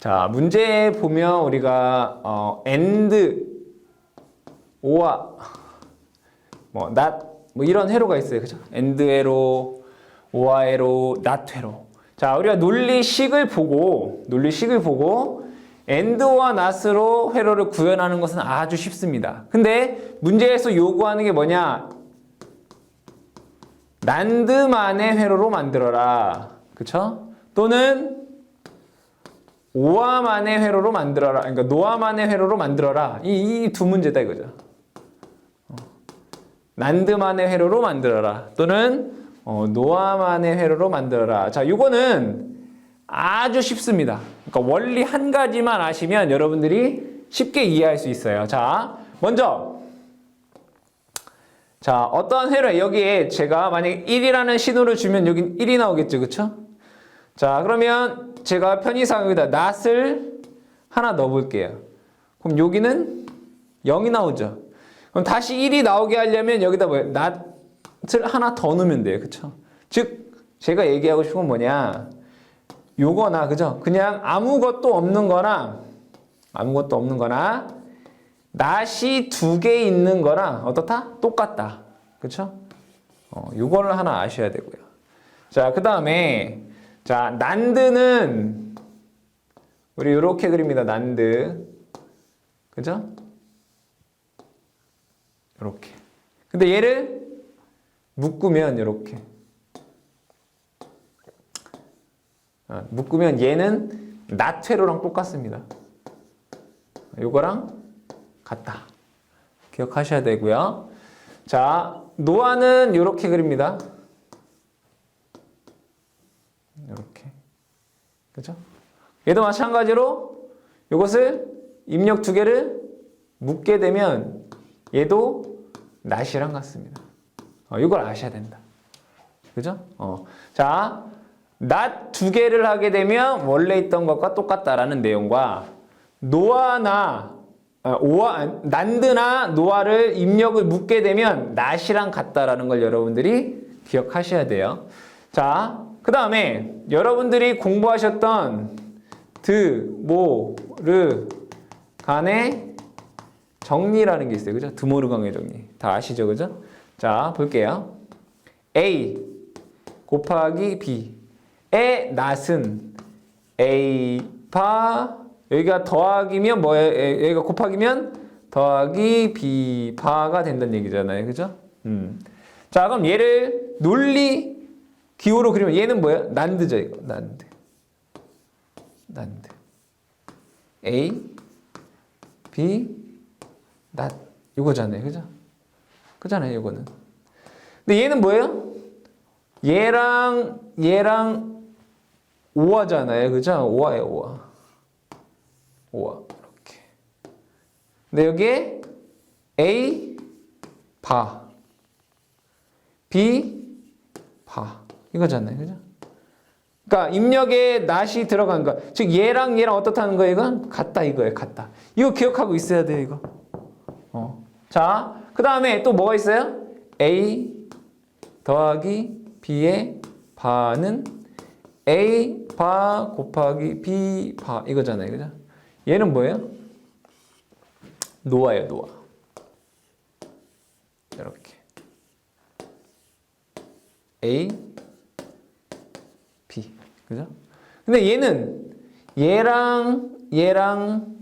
자, 문제 보면 우리가 어, and 오와 뭐 not 뭐 이런 회로가 있어요. 그죠? and 회로, 오와 회로, not 회로. 자, 우리가 논리식을 보고 논리식을 보고 and와 not으로 회로를 구현하는 것은 아주 쉽습니다. 근데 문제에서 요구하는 게 뭐냐? 난드만의 회로로 만들어라. 그쵸? 또는 오와만의 회로로 만들어라. 그러니까 노아만의 회로로 만들어라. 이이두 문제다 이거죠. 어. 난드만의 회로로 만들어라. 또는 어, 노아만의 회로로 만들어라. 자, 요거는 아주 쉽습니다. 그러니까 원리 한 가지만 아시면 여러분들이 쉽게 이해할 수 있어요. 자, 먼저 자, 어떠한 회로 여기에 제가 만약에 1이라는 신호를 주면 여긴 1이 나오겠죠. 그쵸? 자, 그러면 제가 편의상 여기다 not을 하나 넣어 볼게요. 그럼 여기는 0이 나오죠. 그럼 다시 1이 나오게 하려면 여기다 뭐예요? not을 하나 더 넣으면 돼요. 그쵸? 즉, 제가 얘기하고 싶은 건 뭐냐? 요거나, 그죠? 그냥 아무것도 없는 거나, 아무것도 없는 거나, 낫이 두 개 있는 거랑 어떻다? 똑같다. 그쵸? 어, 요거를 하나 아셔야 되고요. 자, 그 다음에, 자, 난드는, 우리 요렇게 그립니다. 난드. 그죠? 요렇게. 근데 얘를 묶으면 요렇게. 아, 묶으면 얘는 나퇴로랑 똑같습니다. 요거랑 같다. 기억하셔야 되고요. 자, 노아는 이렇게 그립니다. 이렇게. 그죠? 얘도 마찬가지로 이것을 입력 두 개를 묶게 되면 얘도 낫이랑 같습니다. 어, 이걸 아셔야 된다. 그죠? 어. 자, 낫 두 개를 하게 되면 원래 있던 것과 똑같다라는 내용과 노아나 아, 오와 난드나 노아를 입력을 묶게 되면 낫이랑 같다라는 걸 여러분들이 기억하셔야 돼요. 자, 그 다음에 여러분들이 공부하셨던 드, 모, 르 간의 정리라는 게 있어요. 그죠? 드모르 강의 정리. 다 아시죠? 그죠? 자, 볼게요. A 곱하기 B의 낫은 A 파 여기가 더하기면 뭐예요? 여기가 곱하기면 더하기 B 바가 된다는 얘기잖아요. 그죠? 음. 자, 그럼 얘를 논리 기호로 그리면 얘는 뭐야? 난드죠, 이거. 난드. 난드. A B 낫 이거잖아요. 그죠? 그잖아요, 이거는. 근데 얘는 뭐예요? 얘랑 얘랑 오화잖아요. 그죠? 오화예요, 오화. 5와 이렇게. 근데 여기에 A 바 B 바 이거잖아요. 그죠? 그러니까 입력에 낫이 들어간 거. 즉 얘랑 얘랑 어떻다는 거예요? 이건 같다 이거예요. 같다. 이거 기억하고 있어야 돼요, 이거. 어. 자, 그다음에 또 뭐가 있어요? A 더하기 B의 바는 A 바 곱하기 B 바 이거잖아요. 그죠? 얘는 뭐예요? 노아예요, 노아. 이렇게. A, B. 그죠? 근데 얘는 얘랑 얘랑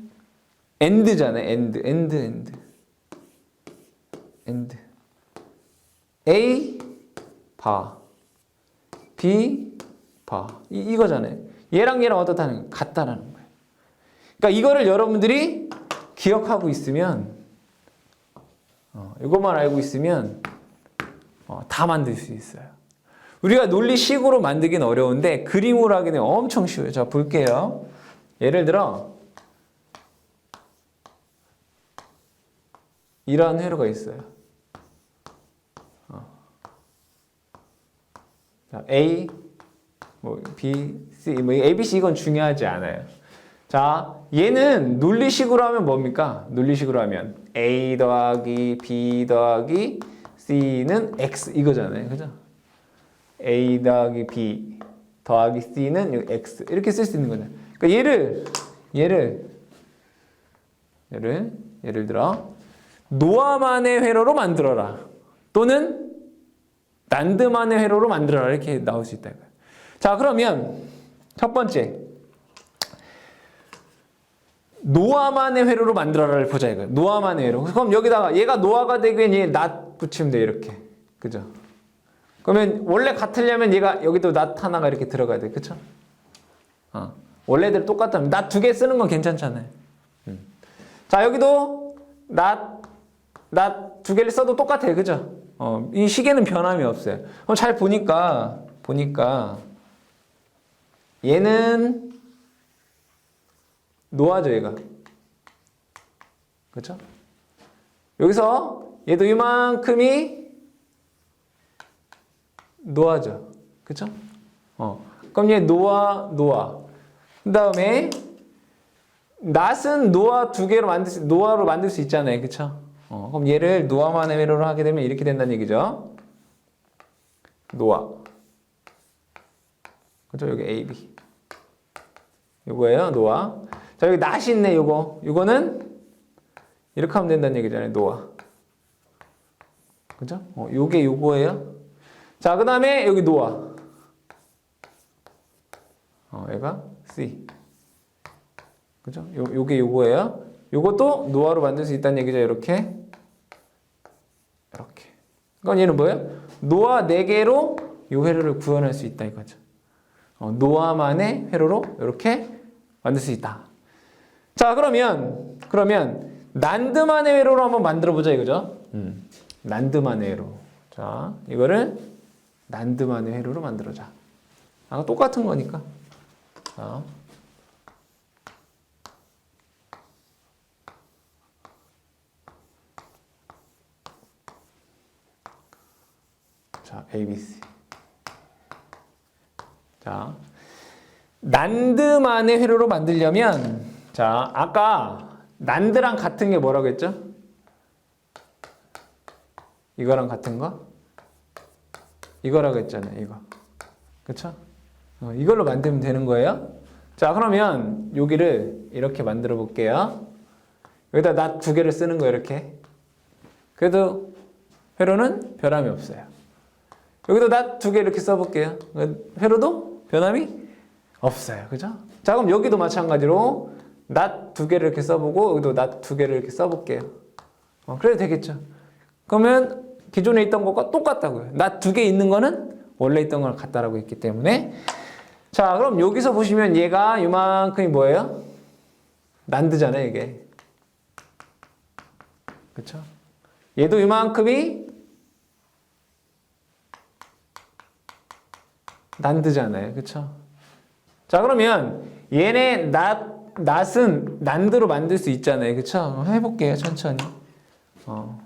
end잖아요. end, end, end. A, 바. B, 바. 이, 이거잖아요. 얘랑 얘랑 어떻다는 거? 같다라는 거예요. 그러니까 이거를 여러분들이 기억하고 있으면 어, 이것만 알고 있으면 어, 다 만들 수 있어요. 우리가 논리식으로 만들긴 어려운데 그림으로 하기는 엄청 쉬워요. 자 볼게요. 예를 들어 이러한 회로가 있어요. 어. 자, A, 뭐 B, C, 뭐 A, B, C 이건 중요하지 않아요. 자, 얘는 논리식으로 하면 뭡니까? 논리식으로 하면 A 더하기 B 더하기 C는 X 이거잖아요. 그죠? A 더하기 B 더하기 C는 X 이렇게 쓸 수 있는 거잖아요. 그러니까 얘를 얘를 얘를 예를 들어 노아만의 회로로 만들어라 또는 난드만의 회로로 만들어라 이렇게 나올 수 있다. 자 그러면 첫 번째 노아만의 회로로 만들어라를 보자 이거예요. 노아만의 회로. 그럼 여기다가 얘가 노아가 되기 위해 낫 붙이면 돼 이렇게. 그죠? 그러면 원래 같으려면 얘가 여기도 낫 하나가 이렇게 들어가야 돼. 그쵸? 어. 원래대로 똑같다면 낫두개 쓰는 건 괜찮잖아요. 음. 자 여기도 낫낫두 개를 써도 똑같아요. 그죠? 어, 이 시계는 변함이 없어요. 그럼 잘 보니까 보니까 얘는 노아죠, 얘가. 그렇죠? 여기서 얘도 이만큼이 노아죠. 그렇죠? 어. 그럼 얘 노아, 노아. 그 다음에 낫은 노아 두 개로 만들 수, 노아로 만들 수 있잖아요. 그렇죠? 어. 그럼 얘를 노아만의 회로로 하게 되면 이렇게 된다는 얘기죠. 노아. 그죠? 여기 A, B. 요거예요, 노아. 자, 여기 낫이 있네, 요거. 요거는 이렇게 하면 된다는 얘기잖아요, 노아. 그죠? 어, 요게 요거예요. 자, 그 다음에 여기 노아. 어, 얘가 C. 그죠? 요, 요게 요거예요. 요것도 노아로 만들 수 있다는 얘기죠, 이렇게. 이렇게. 그건 얘는 뭐예요? 노아 4개로 요 회로를 구현할 수 있다, 이거죠. 어, 노아만의 회로로 이렇게 만들 수 있다. 자, 그러면 그러면 난드만의 회로로 한번 만들어 보자 이거죠. 음. 난드만의 회로. 자, 이거를 난드만의 회로로 만들어자. 아, 똑같은 거니까. 자. 자, ABC. 자, 난드만의 회로로 만들려면 자, 아까 난드랑 같은 게 뭐라고 했죠? 이거랑 같은 거? 이거라고 했잖아요, 이거. 그쵸? 어, 이걸로 만들면 되는 거예요. 자, 그러면 여기를 이렇게 만들어 볼게요. 여기다 낫 두 개를 쓰는 거예요, 이렇게. 그래도 회로는 변함이 없어요. 여기도 낫두 개 이렇게 써볼게요. 회로도 변함이 없어요. 그죠? 자, 그럼 여기도 마찬가지로 낫 두 개를 이렇게 써보고 여기도 낫 두 개를 이렇게 써볼게요. 어, 그래도 되겠죠? 그러면 기존에 있던 것과 똑같다고요. 낫두개 있는 거는 원래 있던 거랑 같다라고 했기 때문에 자, 그럼 여기서 보시면 얘가 이만큼이 뭐예요? 난드잖아요, 이게. 그쵸? 얘도 이만큼이 난드잖아요. 그쵸? 자, 그러면 얘네 낫, 낫은 난드로 만들 수 있잖아요. 그쵸? 해볼게요. 천천히. 어.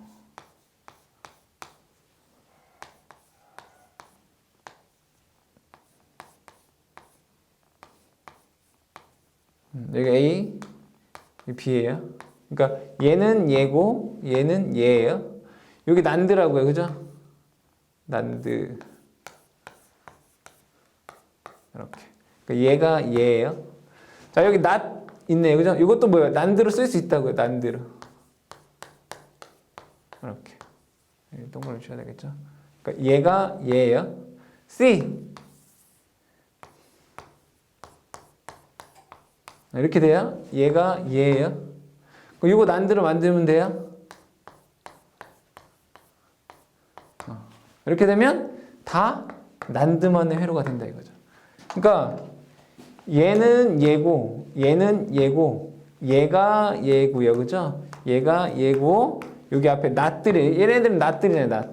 여기 A, B예요. 그러니까 얘는 얘고 얘는 얘예요. 여기 난드라고요. 그죠? 난드. 이렇게. 그러니까 얘가 얘예요. 자, 여기 낫 있네요. 그죠? 이것도 뭐예요? 난드로 쓸 수 있다고요. 난드로. 이렇게. 동그라미 쳐야 되겠죠? 그러니까 얘가 얘예요. C. 이렇게 돼요. 얘가 얘예요. 이거 난드로 만들면 돼요. 어. 이렇게 되면 다 난드만의 회로가 된다 이거죠. 그러니까 얘는 얘고 얘는 얘고 얘가 얘고요. 그죠? 얘가 얘고 여기 앞에 낫들이 얘네들은 낫들이네 낫.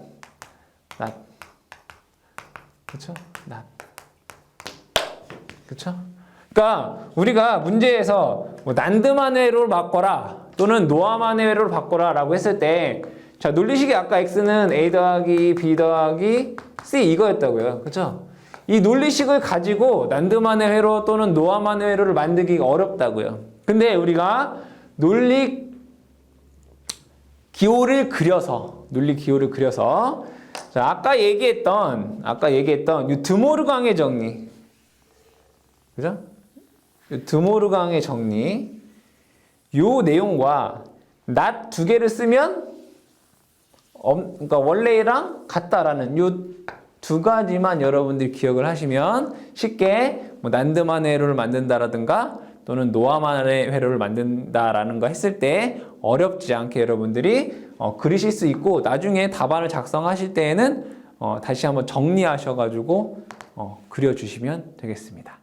낫. 그쵸? 낫. 그쵸? 그러니까 우리가 문제에서 뭐 난드만의 회로를 바꿔라 또는 노아만의 회로를 바꿔라 라고 했을 때 자, 논리식이 아까 x는 a 더하기 b 더하기 c 이거였다고요. 그쵸? 이 논리식을 가지고 난드만의 회로 또는 노아만의 회로를 만들기가 어렵다고요. 근데 우리가 논리 기호를 그려서 논리 기호를 그려서 자, 아까 얘기했던 아까 얘기했던 이 드모르 강의 정리. 그죠? 이 드모르강의 정리 요 내용과 not 두 개를 쓰면 엄- 그러니까 원래랑 같다라는 요 두 가지만 여러분들이 기억을 하시면 쉽게 뭐 난드만의 회로를 만든다라든가 또는 노아만의 회로를 만든다라는 거 했을 때 어렵지 않게 여러분들이 어, 그리실 수 있고 나중에 답안을 작성하실 때에는 어, 다시 한번 정리하셔가지고 어, 그려주시면 되겠습니다.